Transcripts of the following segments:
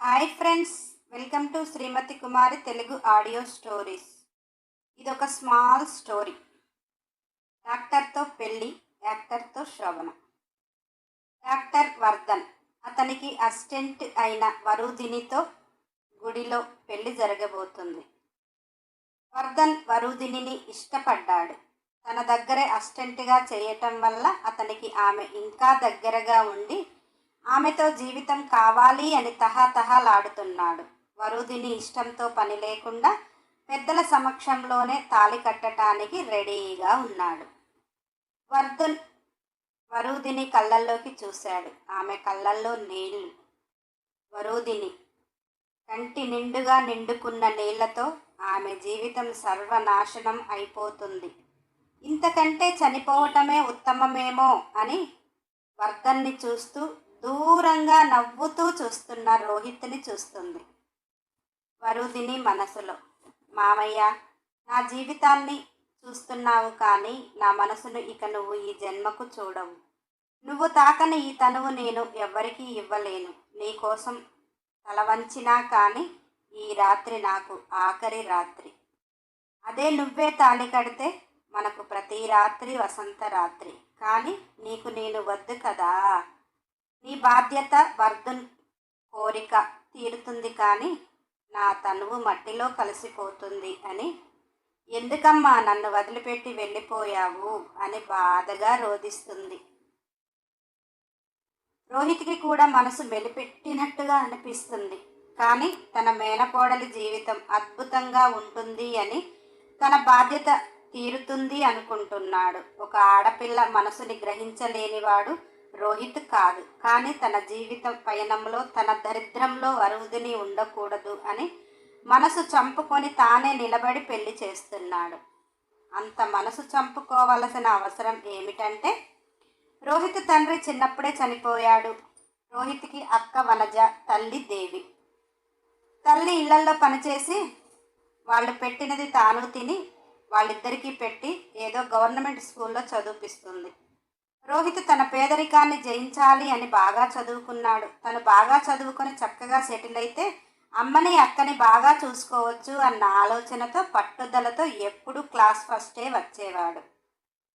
Hi friends welcome to Srimathi Kumari Telugu audio stories. ఇది ఒక small story. డాక్టర్తో పెళ్ళి యాక్టర్తో శోభన డాక్టర్ వర్ధన్ అతనికి అసిస్టెంట్ అయిన వరుదినితో గుడిలో పెళ్ళి జరగబోతుంది. వర్ధన్ వరుదినిని ఇష్టపడ్డాడు. తన దగ్గరే అసిస్టెంట్గా చేయటం వల్ల అతనికి ఆమె ఇంకా దగ్గరగా ఉండి ఆమెతో జీవితం కావాలి అని తహాతహలాడుతున్నాడు వరుదిని ఇష్టంతో పని లేకుండా పెద్దల సమక్షంలోనే తాళి కట్టడానికి రెడీగా ఉన్నాడు. వర్ధన్ వరుదిని కళ్ళల్లోకి చూశాడు. ఆమె కళ్ళల్లో నీళ్ళు. వరుదిని కంటి నిండుగా నిండుకున్న నీళ్ళతో ఆమె జీవితం సర్వనాశనం అయిపోతుంది. ఇంతకంటే చనిపోవటమే ఉత్తమమేమో అని వర్ధన్ని చూస్తూ దూరంగా నవ్వుతూ చూస్తున్న రోహిత్ని చూస్తుంది. వరుదిని మనసులో మామయ్య నా జీవితాన్ని చూస్తున్నావు కానీ నా మనసును ఇక నువ్వు ఈ జన్మకు చూడవు. నువ్వు తాకని ఈ తనువు నేను ఎవ్వరికీ ఇవ్వలేను. నీకోసం తలవంచినా కానీ ఈ రాత్రి నాకు ఆఖరి రాత్రి. అదే నువ్వే తాళి కడితే మనకు ప్రతి రాత్రి వసంత రాత్రి. కానీ నీకు నేను వద్దు కదా. నీ బాధ్యత వర్ధన్ కోరిక తీరుతుంది కానీ నా తనువు మట్టిలో కలిసిపోతుంది అని. ఎందుకమ్మా నన్ను వదిలిపెట్టి వెళ్ళిపోయావు అని బాధగా రోధిస్తుంది. రోహిత్కి కూడా మనసు మెలిపెట్టినట్టుగా అనిపిస్తుంది. కానీ తన మేనకోడలి జీవితం అద్భుతంగా ఉంటుంది అని తన బాధ్యత తీరుతుంది అనుకుంటున్నాడు. ఒక ఆడపిల్ల మనసుని గ్రహించలేనివాడు రోహిత్ కాదు. కానీ తన జీవితం పయనంలో తన దరిద్రంలో అరువుదిని ఉండకూడదు అని మనసు చంపుకొని తానే నిలబడి పెళ్ళి చేస్తున్నాడు. అంత మనసు చంపుకోవలసిన అవసరం ఏమిటంటే రోహిత్ తండ్రి చిన్నప్పుడే చనిపోయాడు. రోహిత్కి అక్క వనజ తల్లి దేవి. తల్లి ఇళ్ళల్లో పనిచేసి వాళ్ళు పెట్టినది తాను తిని వాళ్ళిద్దరికీ పెట్టి ఏదో గవర్నమెంట్ స్కూల్లో చదివిపిస్తుంది. రోహిత్ తన పేదరికాన్ని జయించాలి అని బాగా చదువుకున్నాడు. తను బాగా చదువుకొని చక్కగా సెటిల్ అయితే అమ్మని అక్కని బాగా చూసుకోవచ్చు అన్న ఆలోచనతో పట్టుదలతో ఎప్పుడూ క్లాస్ ఫస్టే వచ్చేవాడు.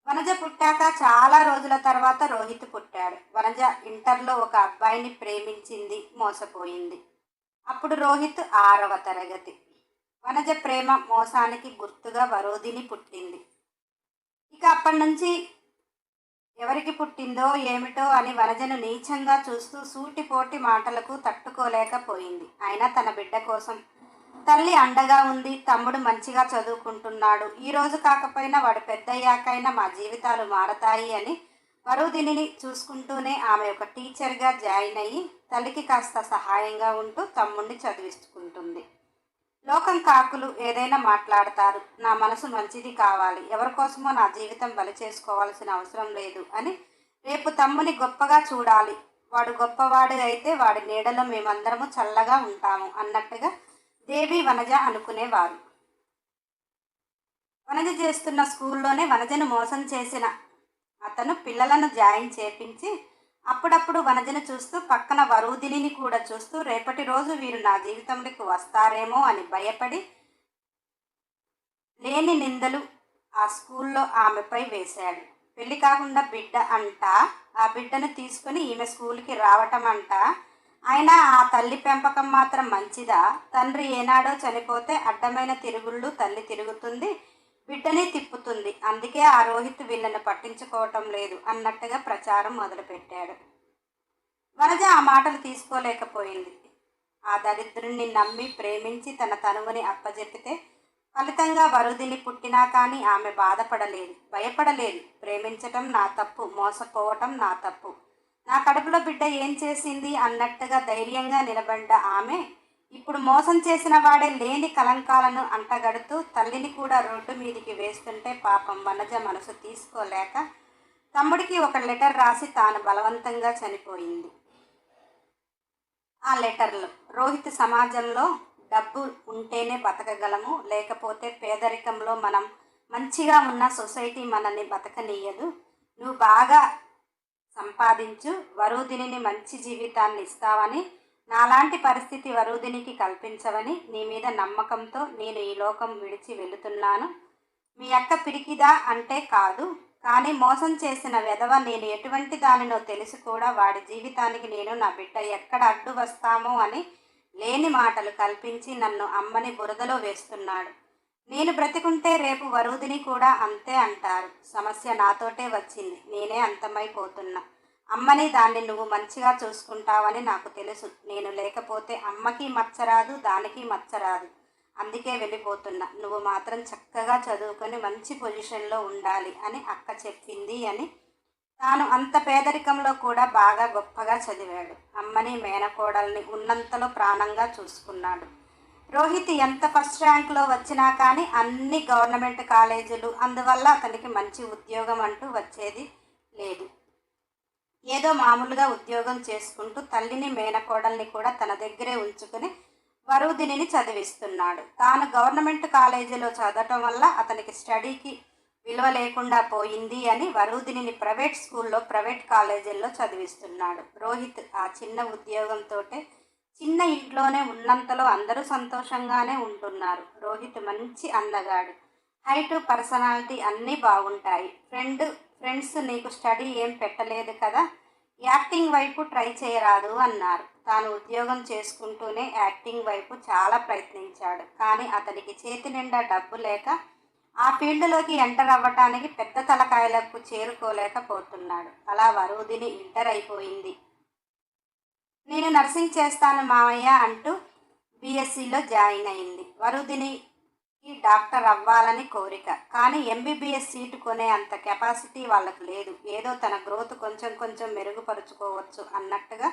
వనజ పుట్టాక చాలా రోజుల తర్వాత రోహిత్ పుట్టాడు. వనజ ఇంటర్లో ఒక అబ్బాయిని ప్రేమించింది మోసపోయింది. అప్పుడు రోహిత్ ఆరవ తరగతి. వనజ ప్రేమ మోసానికి గుర్తుగా వరోధిని పుట్టింది. ఇక అప్పటి నుంచి ఎవరికి పుట్టిందో ఏమిటో అని వనజను నీచంగా చూస్తూ సూటిపోటి మాటలకు తట్టుకోలేకపోయింది. అయినా తన బిడ్డ కోసం. తల్లి అండగా ఉంది తమ్ముడు మంచిగా చదువుకుంటున్నాడు. ఈ రోజు కాకపోయినా వాడు పెద్దయ్యాకైనా మా జీవితాలు మారతాయి అని వరుదిని చూసుకుంటూనే ఆమె ఒక టీచర్గా జాయిన్ అయ్యి తల్లికి కాస్త సహాయంగా ఉంటూ తమ్ముడిని చదివించుకుంటుంది. లోకం కాకులు ఏదైనా మాట్లాడతారు. నా మనసు మంచిది కావాలి. ఎవరి కోసమో నా జీవితం బలి చేసుకోవాల్సిన అవసరం లేదు అని రేపు తమ్ముని గొప్పగా చూడాలి. వాడు గొప్పవాడు అయితే వాడి నీడలో మేమందరము చల్లగా ఉంటాము అన్నట్టుగా దేవి వనజ అనుకునేవారు. వనజ చేస్తున్న స్కూల్లోనే వనజను మోసం చేసిన అతను పిల్లలను జాయిన్ చేపించి అప్పుడప్పుడు వనజను చూస్తూ పక్కన వరుదిని కూడా చూస్తూ రేపటి రోజు వీరు నా జీవితంలోకి వస్తారేమో అని భయపడి లేని నిందలు ఆ స్కూల్లో ఆమెపై వేశాడు. పెళ్ళి కాకుండా బిడ్డ అంట ఆ బిడ్డను తీసుకుని ఈమె స్కూల్కి రావటం అంట అయినా ఆ తల్లి పెంపకం మాత్రం మంచిదా? తండ్రి ఏనాడో చనిపోతే అడ్డమైన తిరుగుళ్ళు తల్లి తిరుగుతుంది బిడ్డని తిప్పుతుంది. అందుకే ఆ రోహిత్ వీళ్ళని పట్టించుకోవటం లేదు అన్నట్టుగా ప్రచారం మొదలుపెట్టాడు. వనజ ఆ మాటలు తీసుకోలేకపోయింది. ఆ దరిద్రుణ్ణి నమ్మి ప్రేమించి తన తనువుని అప్పజెప్పితే ఫలితంగా వరుదిని పుట్టినా కానీ ఆమె బాధపడలేదు. భయపడలేదు. ప్రేమించటం నా తప్పు మోసపోవటం నా తప్పు. నా కడుపులో బిడ్డ ఏం చేసింది అన్నట్టుగా ధైర్యంగా నిలబడ్డ ఆమె ఇప్పుడు మోసం చేసిన వాడే లేని కలంకాలను అంటగడుతూ తల్లిని కూడా రోడ్డు మీదికి వేస్తుంటే పాపం వనజ మనసు తీసుకోలేక తమ్ముడికి ఒక లెటర్ రాసి తాను బలవంతంగా చనిపోయింది. ఆ లెటర్లు రోహిత్ సమాజంలో డబ్బు ఉంటేనే బతకగలము లేకపోతే పేదరికంలో మనం మంచిగా ఉన్న సొసైటీ మనల్ని బతకనీయదు. నువ్వు బాగా సంపాదించు వరుదిని మంచి జీవితాన్ని ఇస్తావని నాలాంటి పరిస్థితి వరుదినికి కల్పించవని నీ మీద నమ్మకంతో నేను ఈ లోకం విడిచి వెళుతున్నాను. మీ అక్క పిరికిదా అంటే కాదు కానీ మోసం చేసిన వెధవ నేను ఎటువంటి దానినో తెలిసి కూడా వాడి జీవితానికి నేను నా బిడ్డ ఎక్కడ అడ్డు వస్తామో అని లేని మాటలు కల్పించి నన్ను అమ్మని బురదలో వేస్తున్నాడు. నేను బ్రతికుంటే రేపు వరుదిని కూడా అంతే అంటారు. సమస్య నాతోటే వచ్చింది నేనే అంతమైపోతున్నా. అమ్మని దాన్ని నువ్వు మంచిగా చూసుకుంటావని నాకు తెలుసు. నేను లేకపోతే అమ్మకి మచ్చరాదు దానికి మచ్చరాదు. అందుకే వెళ్ళిపోతున్నా. నువ్వు మాత్రం చక్కగా చదువుకొని మంచి పొజిషన్లో ఉండాలి అని అక్క చెప్పింది అని తాను అంత పేదరికంలో కూడా బాగా గొప్పగా చదివాడు. అమ్మని మేనకోడల్ని ఉన్నంతలో ప్రాణంగా చూసుకున్నాడు. రోహిత్ ఎంత ఫస్ట్ ర్యాంక్లో వచ్చినా కానీ అన్ని గవర్నమెంట్ కాలేజీలు అందువల్ల అతనికి మంచి ఉద్యోగం అంటూ వచ్చేది లేదు. ఏదో మామూలుగా ఉద్యోగం చేసుకుంటూ తల్లిని మేనకోడల్ని కూడా తన దగ్గరే ఉంచుకుని వరుదినిని చదివిస్తున్నాడు. తాను గవర్నమెంట్ కాలేజీలో చదవటం వల్ల అతనికి స్టడీకి విలువ లేకుండా పోయింది అని వరుదినిని ప్రైవేట్ స్కూల్లో ప్రైవేట్ కాలేజీల్లో చదివిస్తున్నాడు. రోహిత్ ఆ చిన్న ఉద్యోగంతో చిన్న ఇంట్లోనే ఉన్నంతలో అందరూ సంతోషంగానే ఉంటున్నారు. రోహిత్ మంచి అందగాడు. హైటు పర్సనాలిటీ అన్నీ బాగుంటాయి. ఫ్రెండ్ ఫ్రెండ్స్ నీకు స్టడీ ఏం పెట్టలేదు కదా? యాక్టింగ్ వైపు ట్రై చేయరాదు అన్నారు. తాను ఉద్యోగం చేసుకుంటూనే యాక్టింగ్ వైపు చాలా ప్రయత్నించాడు. కానీ అతనికి చేతి నిండా డబ్బు లేక ఆ ఫీల్డ్లోకి ఎంటర్ అవ్వటానికి పెద్ద తలకాయలకు చేరుకోలేకపోతున్నాడు. అలా వరుదిని ఇంటర్ అయిపోయింది. నేను నర్సింగ్ చేస్తాను మామయ్య అంటూ బీఎస్సీలో జాయిన్ అయింది. వరుదిని డాక్టర్ అవ్వాలని కోరిక. కానీ ఎంబీబీఎస్ సీటు కొనే అంత కెపాసిటీ వాళ్ళకు లేదు. ఏదో తన గ్రోత్ కొంచెం కొంచెం మెరుగుపరుచుకోవచ్చు అన్నట్టుగా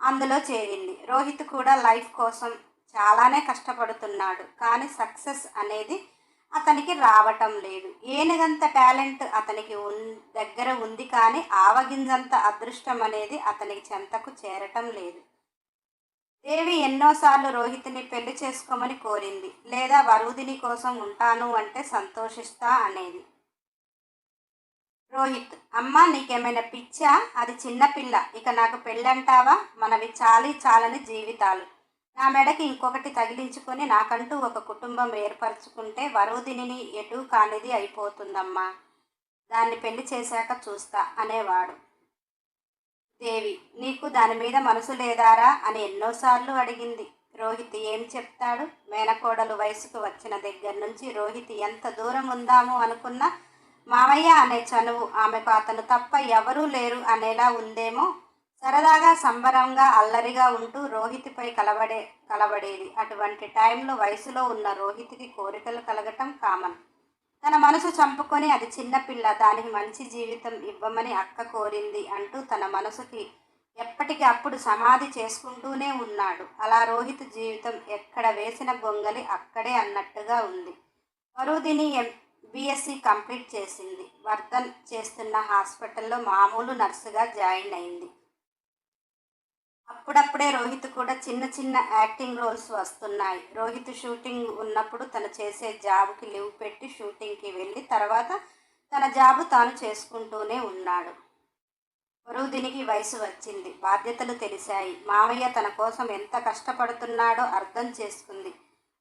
అందులో చేరింది. రోహిత్ కూడా లైఫ్ కోసం చాలానే కష్టపడుతున్నాడు. కానీ సక్సెస్ అనేది అతనికి రావటం లేదు. ఏనుగంత టాలెంట్ అతనికి ఉన్ దగ్గర ఉంది కానీ ఆవగింజంత అదృష్టం అనేది అతనికి చెంతకు చేరటం లేదు. దేవి ఎన్నోసార్లు రోహిత్ని పెళ్ళి చేసుకోమని కోరింది. లేదా వరుదిని కోసం ఉంటాను అంటే సంతోషిస్తా అనేది. రోహిత్ అమ్మ నీకేమైనా పిచ్చా? అది చిన్నపిల్ల ఇక నాకు పెళ్ళంటావా? మనవి చాలి చాలని జీవితాలు. నా మెడకి ఇంకొకటి తగిలించుకొని నాకంటూ ఒక కుటుంబం ఏర్పరచుకుంటే వరుదిని ఎటు కానిది అయిపోతుందమ్మా. దాన్ని పెళ్ళి చేశాక చూస్తా అనేవాడు. దేవి నీకు దాని మీద మనసు లేదారా? అని ఎన్నోసార్లు అడిగింది. రోహిత్ ఏం చెప్తాడు? మేనకోడలు వయసుకు వచ్చిన దగ్గర నుంచి రోహిత్ ఎంత దూరం ఉందాము అనుకున్నా మామయ్య అనే చనువు ఆమెకు అతను తప్ప ఎవరూ లేరు అనేలా ఉందేమో? సరదాగా సంబరంగా అల్లరిగా ఉంటూ రోహిత్పై కలబడే కలబడేది అటువంటి టైంలో వయసులో ఉన్న రోహిత్కి కోరికలు కలగటం కామన్. తన మనసు చంపుకొని అది చిన్నపిల్ల దానికి మంచి జీవితం ఇవ్వమని అక్క కోరింది అంటూ తన మనసుకి ఎప్పటికీ అప్పుడు సమాధి చేసుకుంటూనే ఉన్నాడు. అలా రోహిత్ జీవితం ఎక్కడ వేసిన గొంగలి అక్కడే అన్నట్టుగా ఉంది. వరుదిని ఎం బీఎస్సీ కంప్లీట్ చేసింది. వర్ధన్ చేస్తున్న హాస్పిటల్లో మామూలు నర్సుగా జాయిన్ అయింది. అప్పుడప్పుడే రోహిత్ కూడా చిన్న చిన్న యాక్టింగ్ రోల్స్ వస్తున్నాయి. రోహిత్ షూటింగ్ ఉన్నప్పుడు తను చేసే జాబ్కి లీవ్ పెట్టి షూటింగ్కి వెళ్ళి తర్వాత తన జాబు తాను చేసుకుంటూనే ఉన్నాడు. వరుదినికి వయసు వచ్చింది. బాధ్యతలు తెలిసాయి. మామయ్య తన కోసం ఎంత కష్టపడుతున్నాడో అర్థం చేసుకుంది.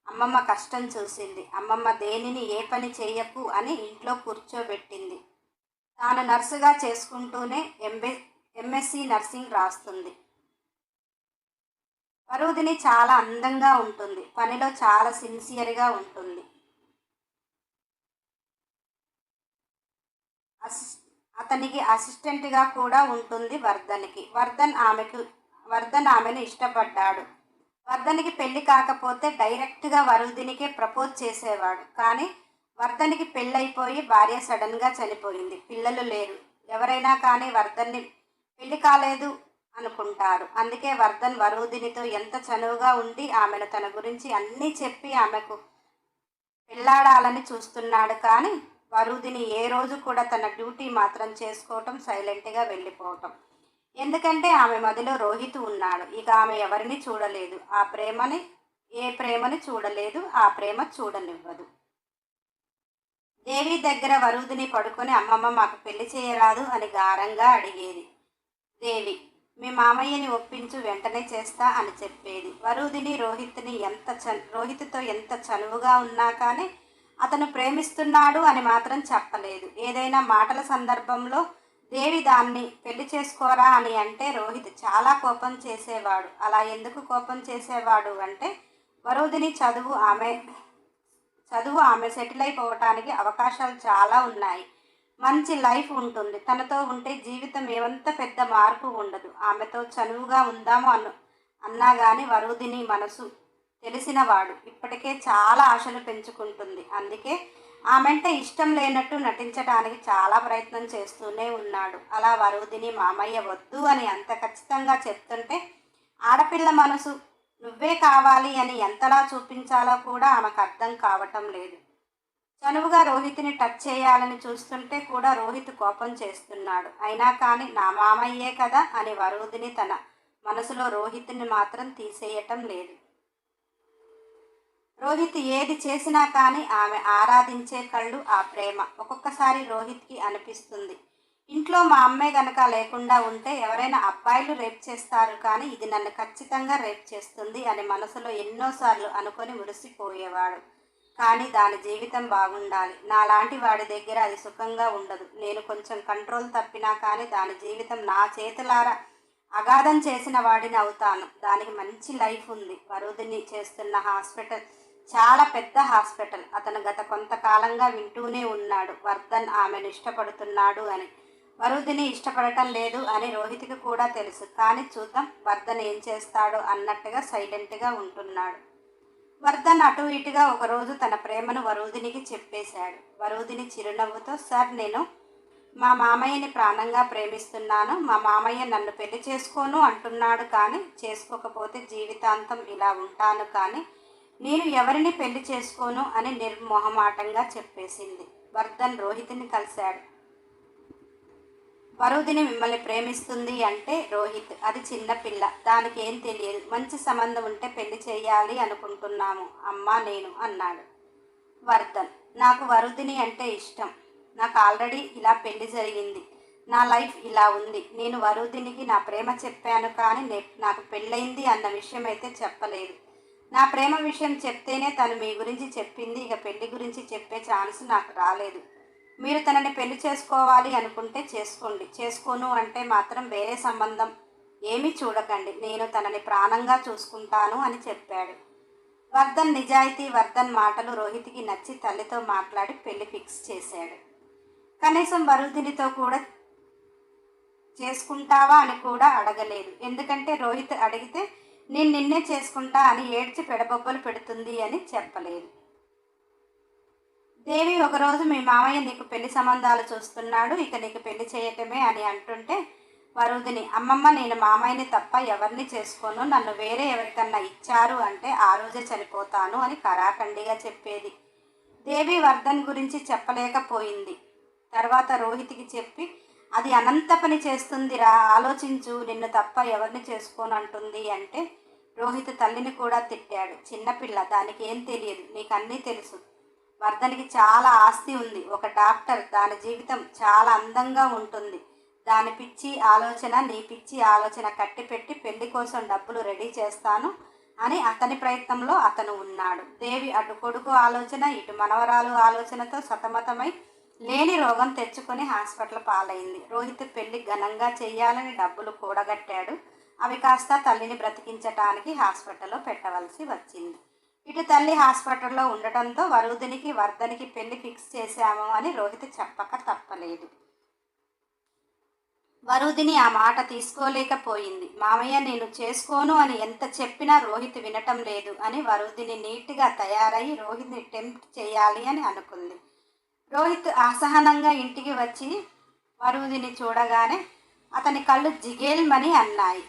అమ్మమ్మ కష్టం చూసింది. అమ్మమ్మ దేనిని ఏ పని చేయకు అని ఇంట్లో కూర్చోబెట్టింది. తాను నర్సుగా చేసుకుంటూనే ఎంబే ఎంఎస్సి నర్సింగ్ రాస్తుంది. వరుదిని చాలా అందంగా ఉంటుంది. పనిలో చాలా సిన్సియర్గా ఉంటుంది. అసిస్ అతనికి అసిస్టెంట్గా కూడా ఉంటుంది వర్ధన్కి. వర్ధన్ ఆమెకు వర్ధన్ ఆమెను ఇష్టపడ్డాడు. వర్ధన్కి పెళ్ళి కాకపోతే డైరెక్ట్గా వరుదినికే ప్రపోజ్ చేసేవాడు. కానీ వర్ధన్కి పెళ్ళైపోయి భార్య సడన్గా చనిపోయింది. పిల్లలు లేరు. ఎవరైనా కానీ వర్ధన్ని పెళ్ళి కాలేదు అనుకుంటారు. అందుకే వర్ధన్ వరుదినితో ఎంత చనువుగా ఉండి ఆమెను తన గురించి అన్నీ చెప్పి ఆమెకు పెళ్ళాడాలని చూస్తున్నాడు. కానీ వరుదిని ఏ రోజు కూడా తన డ్యూటీ మాత్రం చేసుకోవటం సైలెంట్గా వెళ్ళిపోవటం. ఎందుకంటే ఆమె మదిలో రోహిత్ ఉన్నాడు. ఇక ఆమె ఎవరిని చూడలేదు. ఆ ప్రేమని ఏ ప్రేమని చూడలేదు. ఆ ప్రేమ చూడనివ్వదు. దేవి దగ్గర వరుదిని పడుకొని అమ్మమ్మ మాకు పెళ్ళి చేయరాదు అని గారంగా అడిగేది దేవి. మీ మామయ్యని ఒప్పించు వెంటనే చేస్తా అని చెప్పేది. వరుదిని రోహిత్ని ఎంత చ రోహిత్తో ఎంత చనువుగా ఉన్నా కానీ అతను ప్రేమిస్తున్నాడు అని మాత్రం చెప్పలేదు. ఏదైనా మాటల సందర్భంలో దేవి దాన్ని పెళ్ళి చేసుకోరా అని అంటే రోహిత్ చాలా కోపం చేసేవాడు. అలా ఎందుకు కోపం చేసేవాడు? అంటే వరుదిని చదువు ఆమె చదువు ఆమె సెటిల్ అయిపోవటానికి అవకాశాలు చాలా ఉన్నాయి. మంచి లైఫ్ ఉంటుంది. తనతో ఉంటే జీవితం ఏమంత పెద్ద మార్పు ఉండదు. ఆమెతో చనువుగా ఉందాము అను అన్నా కానీ వరుదిని మనసు తెలిసినవాడు ఇప్పటికే చాలా ఆశలు పెంచుకుంటుంది. అందుకే ఆమెంటే ఇష్టం లేనట్టు నటించడానికి చాలా ప్రయత్నం చేస్తూనే ఉన్నాడు. అలా వరుదిని మామయ్య వద్దు అని అంత ఖచ్చితంగా చెప్తుంటే ఆడపిల్ల మనసు నువ్వే కావాలి అని ఎంతలా చూపించాలో కూడా ఆమెకు అర్థం కావటం లేదు. చనువుగా రోహిత్ని టచ్ చేయాలని చూస్తుంటే కూడా రోహిత్ కోపం చేస్తున్నాడు. అయినా కానీ నా మామయ్యే కదా అని వరుదిని తన మనసులో రోహిత్ని మాత్రం తీసేయటం లేదు. రోహిత్ ఏది చేసినా కానీ ఆమె ఆరాధించే కళ్ళు ఆ ప్రేమ. ఒక్కొక్కసారి రోహిత్కి అనిపిస్తుంది. ఇంట్లో మా అమ్మే గనక లేకుండా ఉంటే ఎవరైనా అబ్బాయిలు రేప్ చేస్తారు కానీ ఇది నన్ను ఖచ్చితంగా రేప్ చేస్తుంది అని మనసులో ఎన్నోసార్లు అనుకొని మురిసిపోయేవాడు. కానీ దాని జీవితం బాగుండాలి. నాలాంటి వాడి దగ్గర అది సుఖంగా ఉండదు. నేను కొంచెం కంట్రోల్ తప్పినా కానీ దాని జీవితం నా చేతులారా అగాధం చేసిన వాడిని అవుతాను. దానికి మంచి లైఫ్ ఉంది. వరుదిని చేస్తున్న హాస్పిటల్ చాలా పెద్ద హాస్పిటల్. అతను గత కొంతకాలంగా వింటూనే ఉన్నాడు. వర్ధన్ ఆమెను ఇష్టపడుతున్నాడు అని. వరుదిని ఇష్టపడటం లేదు అని రోహిత్కి కూడా తెలుసు. కానీ చూద్దాం వర్ధన్ ఏం చేస్తాడో అన్నట్టుగా సైలెంట్గా ఉంటున్నాడు. వర్ధన్ అటు ఇటుగా ఒకరోజు తన ప్రేమను వరుదినికి చెప్పేశాడు. వరుదిని చిరునవ్వుతో సార్ నేను మా మామయ్యని ప్రాణంగా ప్రేమిస్తున్నాను. మా మామయ్య నన్ను పెళ్ళి చేసుకోను అంటున్నాడు కానీ చేసుకోకపోతే జీవితాంతం ఇలా ఉంటాను కానీ నేను ఎవరిని పెళ్ళి చేసుకోను అని నిర్మోహమాటంగా చెప్పేసింది. వర్ధన్ రోహిత్ని కలిశాడు. వరుదిని మిమ్మల్ని ప్రేమిస్తుంది అంటే రోహిత్. అది చిన్నపిల్ల దానికి ఏం తెలియదు. మంచి సంబంధం ఉంటే పెళ్ళి చేయాలి అనుకుంటున్నాము. అమ్మ నేను అన్నాడు వర్ధన్. నాకు వరుదిని అంటే ఇష్టం. నాకు ఆల్రెడీ ఇలా పెళ్ళి జరిగింది. నా లైఫ్ ఇలా ఉంది. నేను వరుదినికి నా ప్రేమ చెప్పాను కానీ నే- నాకు పెళ్ళైంది అన్న విషయం అయితే చెప్పలేదు. నా ప్రేమ విషయం చెప్తేనే తను మీ గురించి చెప్పింది. ఇక పెళ్ళి గురించి చెప్పే ఛాన్స్ నాకు రాలేదు. మీరు తనని పెళ్ళి చేసుకోవాలి అనుకుంటే చేసుకోండి. చేసుకోను అంటే మాత్రం వేరే సంబంధం. ఏమీ చూడకండి. నేను తనని ప్రాణంగా చూసుకుంటాను అని చెప్పాడు. వర్ధన్ నిజాయితీ వర్ధన్ మాటలు రోహిత్కి నచ్చి తల్లితో మాట్లాడి పెళ్ళి ఫిక్స్ చేశాడు. కనీసం వరుదినితో కూడా చేసుకుంటావా అని కూడా అడగలేదు. ఎందుకంటే రోహిత్ అడిగితే నేను నిన్నే చేసుకుంటా అని ఏడ్చి పెడబొబ్బలు పెడుతుంది అని చెప్పలేదు. దేవి ఒకరోజు మీ మామయ్య నీకు పెళ్ళి సంబంధాలు చూస్తున్నాడు. ఇక నీకు పెళ్ళి చేయటమే అని అంటుంటే వరుదిని అమ్మమ్మ నేను మామయ్యని తప్ప ఎవరిని చేసుకోను. నన్ను వేరే ఎవరికన్నా ఇచ్చారు అంటే ఆ రోజే చనిపోతాను అని కరాఖండిగా చెప్పేది. దేవి వర్ధన్ గురించి చెప్పలేకపోయింది. తర్వాత రోహిత్కి చెప్పి అది అనంత పని చేస్తుందిరా ఆలోచించు. నిన్ను తప్ప ఎవరిని చేసుకోనంటుంది అంటే రోహిత్ తల్లిని కూడా తిట్టాడు. చిన్నపిల్ల దానికి ఏం తెలియదు. నీకు అన్నీ తెలుసు. వర్ధనికి చాలా ఆస్తి ఉంది. ఒక డాక్టర్ దాని జీవితం చాలా అందంగా ఉంటుంది. దాని పిచ్చి ఆలోచన నీ పిచ్చి ఆలోచన కట్టిపెట్టి పెళ్ళి కోసం డబ్బులు రెడీ చేస్తాను అని అతని ప్రయత్నంలో అతను ఉన్నాడు. దేవి అటు కొడుకు ఆలోచన ఇటు మనవరాలు ఆలోచనతో సతమతమై లేని రోగం తెచ్చుకొని హాస్పిటల్ పాలైంది. రోహిత్ పెళ్ళి ఘనంగా చేయాలని డబ్బులు కూడగట్టాడు. అవి కాస్త తల్లిని బ్రతికించటానికి హాస్పిటల్లో పెట్టవలసి వచ్చింది. ఇటు తల్లి హాస్పిటల్లో ఉండటంతో వరుదినికి వర్ధనికి పెళ్ళి ఫిక్స్ చేశాము అని రోహిత్ చెప్పక తప్పలేదు. వరుదిని ఆ మాట తీసుకోలేకపోయింది. మామయ్య నేను చేసుకోను అని ఎంత చెప్పినా రోహిత్ వినటం లేదు అని వరుదిని నీట్గా తయారై రోహిత్ని టెంప్ట్ చేయాలి అని అనుకుంది. రోహిత్ అసహనంగా ఇంటికి వచ్చి వరుదిని చూడగానే అతని కళ్ళు జిగేల్మని అన్నాయి.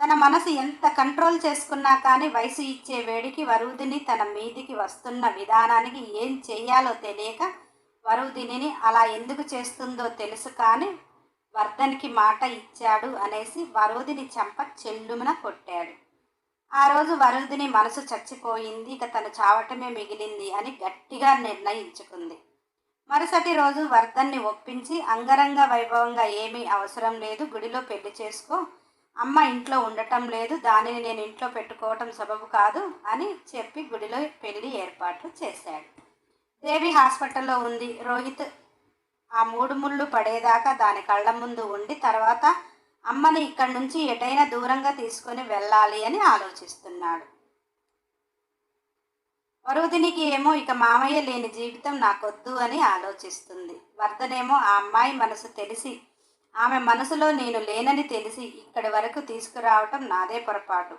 తన మనసు ఎంత కంట్రోల్ చేసుకున్నా కానీ వయసు ఇచ్చే వేడికి వరుదిని తన మీదికి వస్తున్న విధానానికి ఏం చేయాలో తెలియక వరుదిని అలా ఎందుకు చేస్తుందో తెలుసు కానీ వర్ధన్కి మాట ఇచ్చాడు అనేసి వరుదిని చంప చెల్లుమన కొట్టాడు. ఆ రోజు వరుదిని మనసు చచ్చిపోయింది ఇక తను చావటమే మిగిలింది అని గట్టిగా నిర్ణయించుకుంది. మరుసటి రోజు వర్ధన్ని ఒప్పించి అంగరంగ వైభవంగా ఏమీ అవసరం లేదు గుడిలో పెళ్ళి చేసుకో అమ్మ ఇంట్లో ఉండటం లేదు దానిని నేను ఇంట్లో పెట్టుకోవటం సబబు కాదు అని చెప్పి గుడిలో పెళ్ళి ఏర్పాట్లు చేశాడు. దేవి హాస్పిటల్లో ఉంది. రోహిత్ ఆ మూడు ముళ్ళు పడేదాకా దాని కళ్ళ ముందు ఉండి తర్వాత అమ్మని ఇక్కడి నుంచి ఎటైనా దూరంగా తీసుకొని వెళ్ళాలి అని ఆలోచిస్తున్నాడు. వరుదినికి ఏమో ఇక మామయ్య లేని జీవితం నాకొద్దు అని ఆలోచిస్తుంది. వర్ధనేమో ఆ అమ్మాయి మనసు తెలిసి ఆమె మనసులో నేను లేనని తెలిసి ఇక్కడి వరకు తీసుకురావటం నాదే పొరపాటు.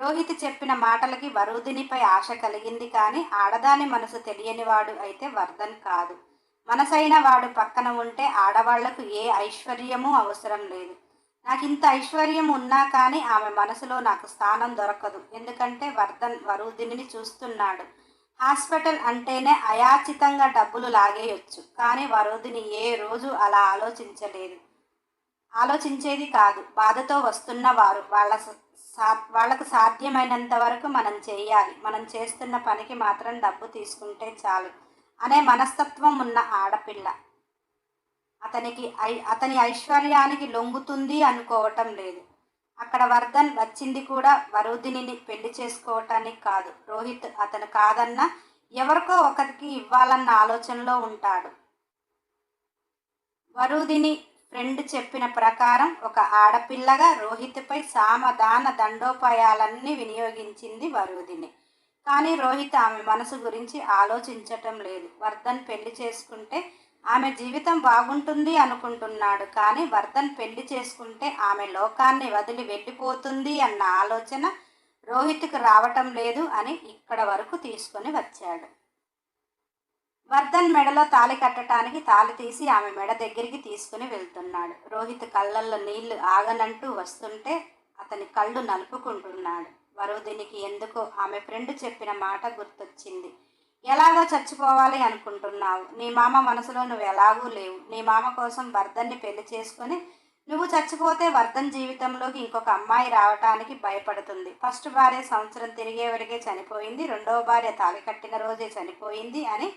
రోహిత్ చెప్పిన మాటలకి వరుదినిపై ఆశ కలిగింది కానీ ఆడదాని మనసు తెలియనివాడు అయితే వర్ధన్ కాదు. మనసైన వాడు పక్కన ఉంటే ఆడవాళ్ళకు ఏ ఐశ్వర్యము అవసరం లేదు. నాకు ఇంత ఐశ్వర్యం ఉన్నా కానీ ఆమె మనసులో నాకు స్థానం దొరకదు. ఎందుకంటే వర్ధన్ వరుదిని చూస్తున్నాడు. హాస్పిటల్ అంటేనే అయాచితంగా డబ్బులు లాగేయొచ్చు. కానీ వరుదిని ఏ రోజు అలా ఆలోచించలేదు. ఆలోచించేది కాదు. బాధతో వస్తున్న వారు వాళ్ళ సా వాళ్ళకు సాధ్యమైనంత వరకు మనం చేయాలి. మనం చేస్తున్న పనికి మాత్రం డబ్బు తీసుకుంటే చాలు అనే మనస్తత్వం ఉన్న ఆడపిల్ల. అతనికి ఐ అతని ఐశ్వర్యానికి లొంగుతుంది అనుకోవటం లేదు. అక్కడ వర్ధన్ వచ్చింది కూడా వరుదిని పెళ్ళి చేసుకోవటానికి కాదు. రోహిత్ అతను కాదన్నా ఎవరికో ఒకరికి ఇవ్వాలన్న ఆలోచనలో ఉంటాడు. వరుదిని ఫ్రెండ్ చెప్పిన ప్రకారం ఒక ఆడపిల్లగా రోహిత్పై సామధాన దండోపాయాలన్నీ వినియోగించింది వరుదిని కానీ రోహిత్ ఆమె మనసు గురించి ఆలోచించటం లేదు. వర్ధన్ పెళ్ళి చేసుకుంటే ఆమె జీవితం బాగుంటుంది అనుకుంటున్నాడు. కానీ వర్ధన్ పెళ్ళి చేసుకుంటే ఆమె లోకాన్ని వదిలి వెళ్ళిపోతుంది అన్న ఆలోచన రోహిత్కు రావటం లేదు అని ఇక్కడ వరకు తీసుకొని వచ్చాడు. వర్ధన్ మెడలో తాళి కట్టడానికి తాళి తీసి ఆమె మెడ దగ్గరికి తీసుకుని వెళ్తున్నాడు. రోహిత్ కళ్ళల్లో నీళ్ళు ఆగనంటూ వస్తుంటే అతని కళ్ళు నలుపుకుంటున్నాడు. వరుదినికి ఎందుకో ఆమె ఫ్రెండ్ చెప్పిన మాట గుర్తొచ్చింది. ఎలాగో చచ్చిపోవాలి అనుకుంటున్నావు. నీ మామ మనసులో నువ్వు ఎలాగూ లేవు. నీ మామ కోసం వర్ధన్ని పెళ్ళి చేసుకొని నువ్వు చచ్చిపోతే వర్ధన్ జీవితంలోకి ఇంకొక అమ్మాయి రావటానికి భయపడుతుంది. ఫస్ట్ భార్య సంవత్సరం తిరిగే వరకే చనిపోయింది. రెండవ భార్య తాళి కట్టిన రోజే చనిపోయింది అని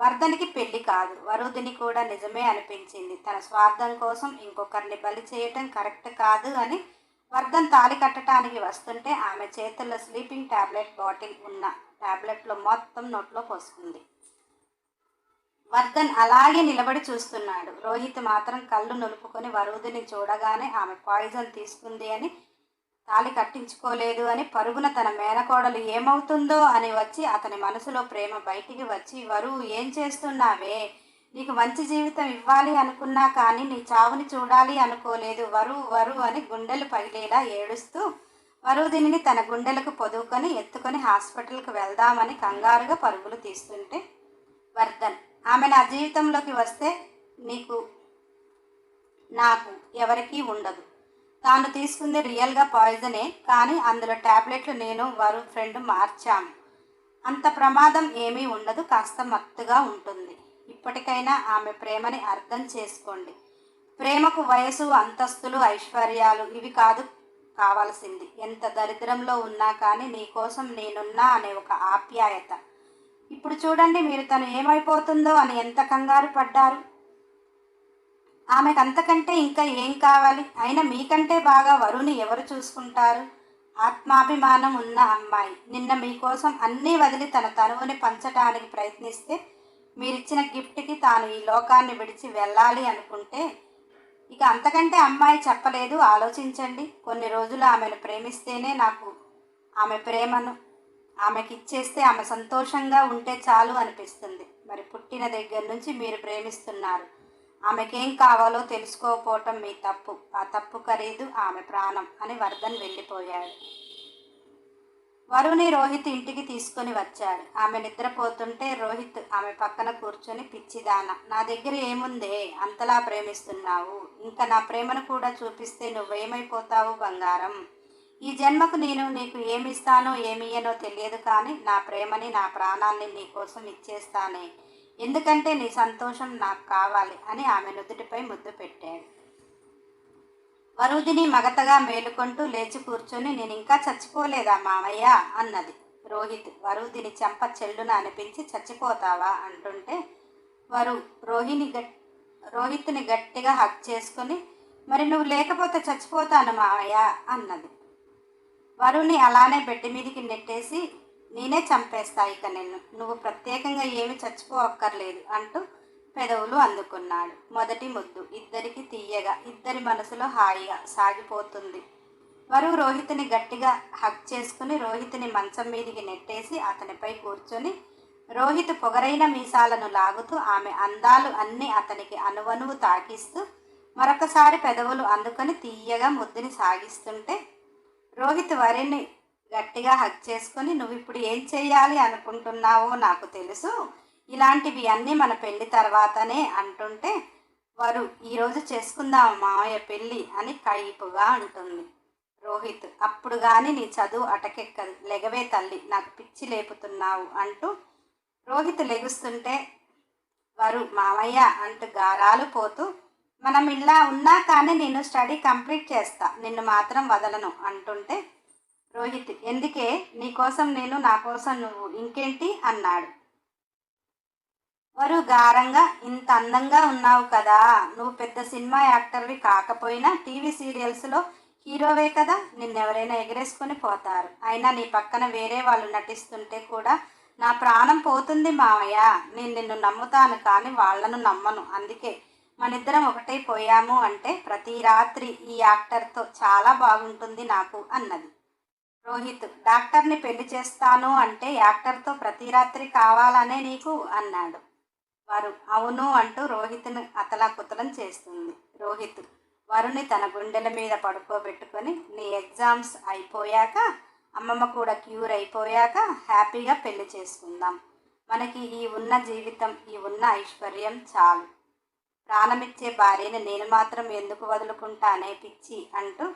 వర్ధనికి పెళ్ళి కాదు. వరుదిని కూడా నిజమే అనిపించింది. తన స్వార్థం కోసం ఇంకొకరిని బలి చేయటం కరెక్ట్ కాదు అని వర్ధన్ తాలి కట్టడానికి వస్తుంటే ఆమె చేతుల్లో స్లీపింగ్ ట్యాబ్లెట్ బాటిల్ ఉన్న ట్యాబ్లెట్లో మొత్తం నోట్లో పోసుకుంది. వర్ధన్ అలాగే నిలబడి చూస్తున్నాడు. రోహిత్ మాత్రం కళ్ళు నులుపుకొని వరుదిని చూడగానే ఆమె పాయిజన్ తీసుకుంది అని తాళి కట్టించుకోలేదు అని పరుగున తన మేనకోడలు ఏమవుతుందో అని వచ్చి అతని మనసులో ప్రేమ బయటికి వచ్చి వరువు ఏం చేస్తున్నావే? నీకు మంచి జీవితం ఇవ్వాలి అనుకున్నా కానీ నీ చావుని చూడాలి అనుకోలేదు. వరువు వరువు అని గుండెలు పగిలేలా ఏడుస్తూ వరుదిని తన గుండెలకు పొదువుకొని ఎత్తుకొని హాస్పిటల్కి వెళ్దామని కంగారుగా పరుగులు తీస్తుంటే వర్ధన్ ఆమె నా జీవితంలోకి వస్తే నీకు నాకు ఎవరికీ ఉండదు. తాను తీసుకుంది రియల్గా పాయిజనే కానీ అందులో ట్యాబ్లెట్లు నేను వారు ఫ్రెండ్ మార్చాము అంత ప్రమాదం ఏమీ ఉండదు కాస్త మత్తుగా ఉంటుంది. ఇప్పటికైనా ఆమె ప్రేమని అర్థం చేసుకోండి. ప్రేమకు వయసు అంతస్తులు ఐశ్వర్యాలు ఇవి కాదు కావాల్సింది. ఎంత దరిద్రంలో ఉన్నా కానీ నీకోసం నేనున్నా అనే ఒక ఆప్యాయత. ఇప్పుడు చూడండి మీరు తను ఏమైపోతుందో అని ఎంత కంగారు పడ్డారు. ఆమెకు అంతకంటే ఇంకా ఏం కావాలి? అయినా మీకంటే బాగా వరుని ఎవరు చూసుకుంటారు? ఆత్మాభిమానం ఉన్న అమ్మాయి. నిన్న మీకోసం అన్నీ వదిలి తన తనువుని పంచడానికి ప్రయత్నిస్తే మీరిచ్చిన గిఫ్ట్కి తాను ఈ లోకాన్ని విడిచి వెళ్ళాలి అనుకుంటే ఇక అంతకంటే అమ్మాయి చెప్పలేదు. ఆలోచించండి. కొన్ని రోజులు ఆమెను ప్రేమిస్తేనే నాకు ఆమె ప్రేమను ఆమెకి ఇచ్చేస్తే ఆమె సంతోషంగా ఉంటే చాలు అనిపిస్తుంది. మరి పుట్టిన దగ్గర నుంచి మీరు ప్రేమిస్తున్నారు. ఆమెకేం కావాలో తెలుసుకోకపోవటం మీ తప్పు. ఆ తప్పు ఖరీదు ఆమె ప్రాణం అని వర్ధన్ వెళ్ళిపోయాడు. వరుణి రోహిత్ ఇంటికి తీసుకొని వచ్చాడు. ఆమె నిద్రపోతుంటే రోహిత్ ఆమె పక్కన కూర్చొని పిచ్చిదాన నా దగ్గర ఏముందే? అంతలా ప్రేమిస్తున్నావు. ఇంకా నా ప్రేమను కూడా చూపిస్తే నువ్వేమైపోతావు బంగారం? ఈ జన్మకు నేను నీకు ఏమిస్తానో ఏమియ్యనో తెలియదు కానీ నా ప్రేమని నా ప్రాణాన్ని నీకోసం ఇచ్చేస్తానే. ఎందుకంటే నీ సంతోషం నాకు కావాలి అని ఆమె నుదుటిపై ముద్దు పెట్టాడు వరుదిని మగతగా మేలుకొంటూ లేచి కూర్చొని నేను ఇంకా చచ్చిపోలేదా మామయ్య అన్నది. రోహిత్ వరుదిని చెంప చెల్లున అనిపించి చచ్చిపోతావా అంటుంటే వరు రోహిణి గట్ రోహిత్ని గట్టిగా హక్ చేసుకొని మరి నువ్వు లేకపోతే చచ్చిపోతాను మామయ్య అన్నది. వరుణి అలానే బెడ్ మీదకి నెట్టేసి నేనే చంపేస్తా ఇక నిన్ను. నువ్వు ప్రత్యేకంగా ఏమి చచ్చిపోవక్కర్లేదు అంటూ పెదవులు అందుకున్నాడు. మొదటి ముద్దు. ఇద్దరికి తీయగా ఇద్దరి మనసులో హాయిగా సాగిపోతుంది. వరు రోహిత్ని గట్టిగా హక్ చేసుకుని రోహిత్ని మంచం మీదికి నెట్టేసి అతనిపై కూర్చొని రోహిత్ పొగరైన మీసాలను లాగుతూ ఆమె అందాలు అన్నీ అతనికి అనువనువు తాకిస్తూ మరొకసారి పెదవులు అందుకొని తీయగా ముద్దుని సాగిస్తుంటే రోహిత్ వరిని గట్టిగా హక్ చేసుకొని నువ్వు ఇప్పుడు ఏం చేయాలి అనుకుంటున్నావో నాకు తెలుసు. ఇలాంటివి అన్నీ మన పెళ్ళి తర్వాతనే అంటుంటే వారు ఈరోజు చేసుకుందాం మామయ్య పెళ్ళి అని కైపుగా అంటుంది. రోహిత్ అప్పుడు కానీ నీ చదువు అటకెక్కదు. లెగవే తల్లి నాకు పిచ్చి లేపుతున్నావు అంటూ రోహిత్ లెగుస్తుంటే వారు మామయ్య అంటూ గారాలు పోతూ మనం ఇలా ఉన్నా కానీ నేను స్టడీ కంప్లీట్ చేస్తా. నిన్ను మాత్రం వదలను అంటుంటే రోహిత్ ఎందుకే? నీ కోసం నేను నా కోసం నువ్వు ఇంకేంటి? అన్నాడు. వరు గారంగా ఇంత అందంగా ఉన్నావు కదా! నువ్వు పెద్ద సినిమా యాక్టర్వి కాకపోయినా టీవీ సీరియల్స్లో హీరోవే కదా! నిన్నెవరైనా ఎగరేసుకొని పోతారు. అయినా నీ పక్కన వేరే వాళ్ళు నటిస్తుంటే కూడా నా ప్రాణం పోతుంది మావయ్య. నేను నిన్ను నమ్ముతాను కానీ వాళ్ళను నమ్మను. అందుకే మనిద్దరం ఒకటే పోయాము అంటే ప్రతి రాత్రి ఈ యాక్టర్తో చాలా బాగుంటుంది నాకు అన్నది. రోహిత్ డాక్టర్ని పెళ్ళి చేస్తాను అంటే యాక్టర్తో ప్రతి రాత్రి కావాలనే నీకు? అన్నాడు. వారు అవును అంటూ రోహిత్ను అతలాకుతలం చేస్తుంది. రోహిత్ వరుని తన గుండెల మీద పడుకోబెట్టుకొని నీ ఎగ్జామ్స్ అయిపోయాక అమ్మమ్మ కూడా క్యూర్ అయిపోయాక హ్యాపీగా పెళ్ళి చేసుకుందాం. మనకి ఈ ఉన్న జీవితం ఈ ఉన్న ఐశ్వర్యం చాలు. ప్రాణమిచ్చే భార్యని నేను మాత్రం ఎందుకు వదులుకుంటానే పిచ్చి అంటూ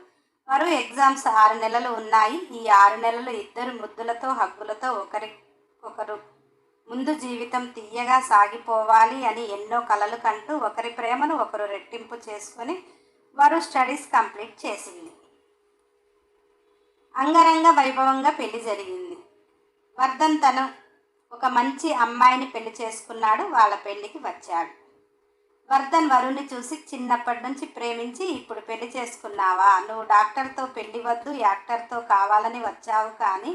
వారు ఎగ్జామ్స్ ఆరు నెలలు ఉన్నాయి. ఈ ఆరు నెలలు ఇద్దరు ముద్దులతో హగ్గులతో ఒకరు ముందు జీవితం తీయగా సాగిపోవాలి అని ఎన్నో కలలు కంటూ ఒకరి ప్రేమను ఒకరు రెట్టింపు చేసుకొని వారు స్టడీస్ కంప్లీట్ చేసింది. అంగరంగ వైభవంగా పెళ్ళి జరిగింది. వర్ధన్ తను ఒక మంచి అమ్మాయిని పెళ్ళి చేసుకున్నాడు. వాళ్ళ పెళ్ళికి వచ్చాడు. వర్ధన్ వరుణ్ని చూసి చిన్నప్పటి నుంచి ప్రేమించి ఇప్పుడు పెళ్ళి చేసుకున్నావా? నువ్వు డాక్టర్తో పెళ్ళి వద్దు యాక్టర్తో కావాలని వచ్చావు కానీ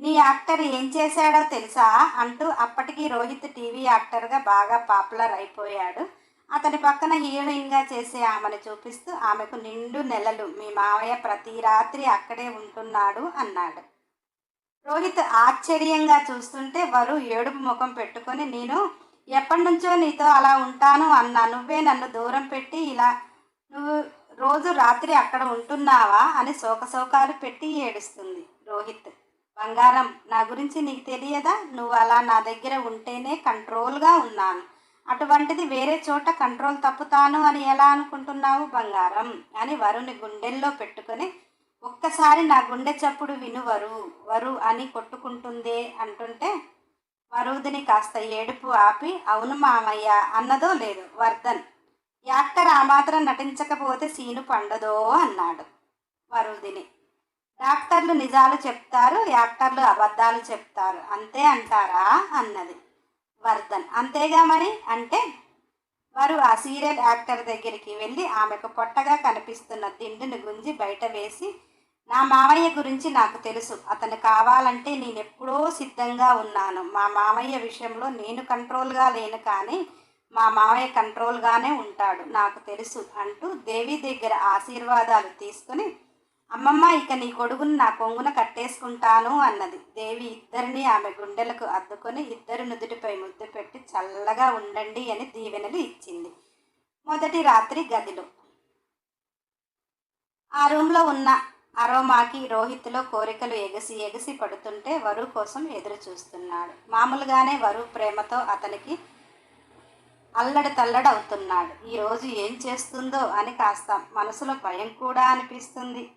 నీ యాక్టర్ ఏం చేశాడో తెలుసా? అంటూ అప్పటికి రోహిత్ టీవీ యాక్టర్గా బాగా పాపులర్ అయిపోయాడు. అతని పక్కన హీరోయిన్గా చేసే ఆమెను చూపిస్తూ ఆమెకు నిండు నెలలు మీ మావయ్య ప్రతి రాత్రి అక్కడే ఉంటున్నాడు అన్నాడు. రోహిత్ ఆశ్చర్యంగా చూస్తుంటే వరు ఏడుపు ముఖం పెట్టుకొని నేను ఎప్పటి నుంచో నీతో అలా ఉంటాను అన్నా నువ్వే నన్ను దూరం పెట్టి ఇలా నువ్వు రోజు రాత్రి అక్కడ ఉంటున్నావా అని శోకశోకాలు పెట్టి ఏడుస్తుంది రోహిత్. బంగారం నా గురించి నీకు తెలియదా? నువ్వు అలా నా దగ్గర ఉంటేనే కంట్రోల్గా ఉన్నాను. అటువంటిది వేరే చోట కంట్రోల్ తప్పుతాను అని ఎలా అనుకుంటున్నావు బంగారం? అని వరుని గుండెల్లో పెట్టుకొని ఒక్కసారి నా గుండె చప్పుడు విను వరు వరు అని కొట్టుకుంటుందే అంటుంటే వరుదిని కాస్త ఏడుపు ఆపి అవును మామయ్య అన్నదో లేదు వర్ధన్. యాక్టర్ ఆ మాత్రం నటించకపోతే సీను పండదో అన్నాడు వరుదిని. డాక్టర్లు నిజాలు చెప్తారు యాక్టర్లు అబద్ధాలు చెప్తారు అంతే అంటారా? అన్నది వర్ధన్. అంతేగా మరి? అంటే వారు ఆ సీరియల్ యాక్టర్ దగ్గరికి వెళ్ళి ఆమెకు పొట్టగా కనిపిస్తున్న దిండుని గుంజి బయట వేసి నా మామయ్య గురించి నాకు తెలుసు. అతను కావాలంటే నేను ఎప్పుడో సిద్ధంగా ఉన్నాను. మా మామయ్య విషయంలో నేను కంట్రోల్గా లేను కానీ మా మామయ్య కంట్రోల్గానే ఉంటాడు నాకు తెలుసు అంటూ దేవి దగ్గర ఆశీర్వాదాలు తీసుకుని అమ్మమ్మ ఇక నీ కొడుకుని నా కొంగున కట్టేసుకుంటాను అన్నది. దేవి ఇద్దరిని ఆమె గుండెలకు అద్దుకొని ఇద్దరు నుదుటిపై ముద్దు పెట్టి చల్లగా ఉండండి అని దీవెనలు ఇచ్చింది. మొదటి రాత్రి గదిలో. ఆ రూమ్లో ఉన్న అరోమాకి రోహిత్లో కోరికలు ఎగసి ఎగసి పడుతుంటే వరు కోసం ఎదురు చూస్తున్నాడు మామూలుగానే వరు ప్రేమతో అతనికి అల్లడి తల్లడవుతున్నాడు ఈరోజు ఏం చేస్తుందో అని కాస్త మనసులో భయం కూడా అనిపిస్తుంది.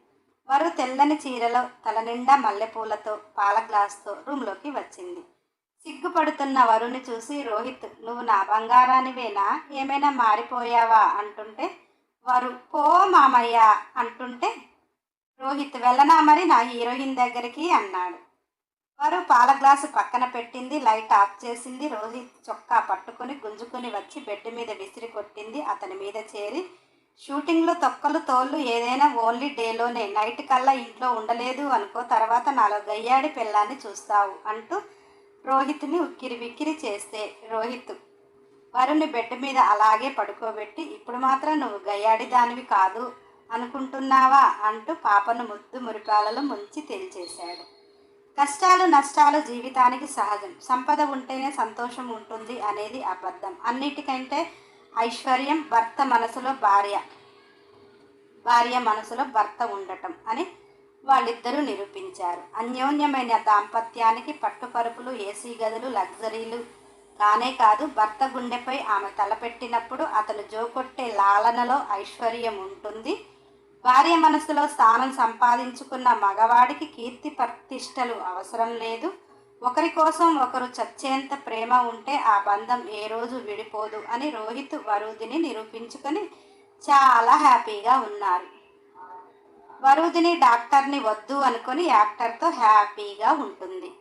వరు తెల్లని చీరలో తల నిండా మల్లెపూలతో పాల గ్లాస్తో రూమ్లోకి వచ్చింది. సిగ్గుపడుతున్న వరుని చూసి రోహిత్ నువ్వు నా బంగారానివేనా? ఏమైనా మారిపోయావా? అంటుంటే వరు పో మామయ్య అంటుంటే రోహిత్ వెళ్ళనా మరి? నా హీరోయిన్ దగ్గరికి అన్నాడు. వారు పాల గ్లాసు పక్కన పెట్టింది లైట్ ఆఫ్ చేసింది. రోహిత్ చొక్కా పట్టుకొని గుంజుకొని వచ్చి బెడ్ మీద విసిరి కొట్టింది. అతని మీద చేరి షూటింగ్లో తొక్కలు తోళ్ళు ఏదైనా ఓన్లీ డేలోనే నైట్ కల్లా ఇంట్లో ఉండలేదు అనుకో తర్వాత నాలో గయ్యాడి పిల్లాన్ని చూస్తావు అంటూ రోహిత్ని ఉక్కిరి విక్కిరి చేస్తే. రోహిత్ వరుణ్ణి బెడ్ మీద అలాగే పడుకోబెట్టి ఇప్పుడు మాత్రం నువ్వు గయ్యాడి దానివి కాదు. అనుకుంటున్నావా అంటూ పాపను ముద్దు మురిపాలలో ముంచి తేల్చేశాడు. కష్టాలు నష్టాలు జీవితానికి సహజం. సంపద ఉంటేనే సంతోషం ఉంటుంది అనేది అబద్ధం. అన్నిటికంటే ఐశ్వర్యం భర్త మనసులో భార్య భార్య మనసులో భర్త ఉండటం అని వాళ్ళిద్దరూ నిరూపించారు. అన్యోన్యమైన దాంపత్యానికి పట్టుపరుపులు ఏసీ గదులు లగ్జరీలు కానే కాదు భర్త గుండెపై ఆమె తలపెట్టినప్పుడు అతను జోకొట్టే లాలనలో ఐశ్వర్యం ఉంటుంది. భార్య మనసులో స్థానం సంపాదించుకున్న మగవాడికి కీర్తి ప్రతిష్టలు అవసరం లేదు. ఒకరి కోసం ఒకరు చచ్చేంత ప్రేమ ఉంటే ఆ బంధం ఏ రోజు విడిపోదు అని రోహిత్ వరుదిని నిరూపించుకొని చాలా హ్యాపీగా ఉన్నారు. వరుదిని డాక్టర్ని వద్దు అనుకొని యాక్టర్తో హ్యాపీగా ఉంటుంది.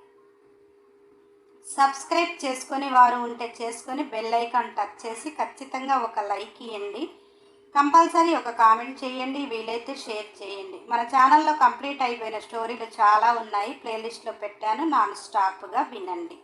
సబ్స్క్రైబ్ చేసుకొని వారు ఉంటే చేసుకొని బెల్ ఐకాన్ టచ్ చేసి ఖచ్చితంగా ఒక లైక్ ఇవ్వండి కంపల్సరీ ఒక కామెంట్ చేయండి వీలైతే షేర్ చేయండి. మన ఛానల్లో కంప్లీట్ అయిపోయిన స్టోరీలు చాలా ఉన్నాయి. ప్లేలిస్ట్లో పెట్టాను. నాన్ స్టాప్గా వినండి.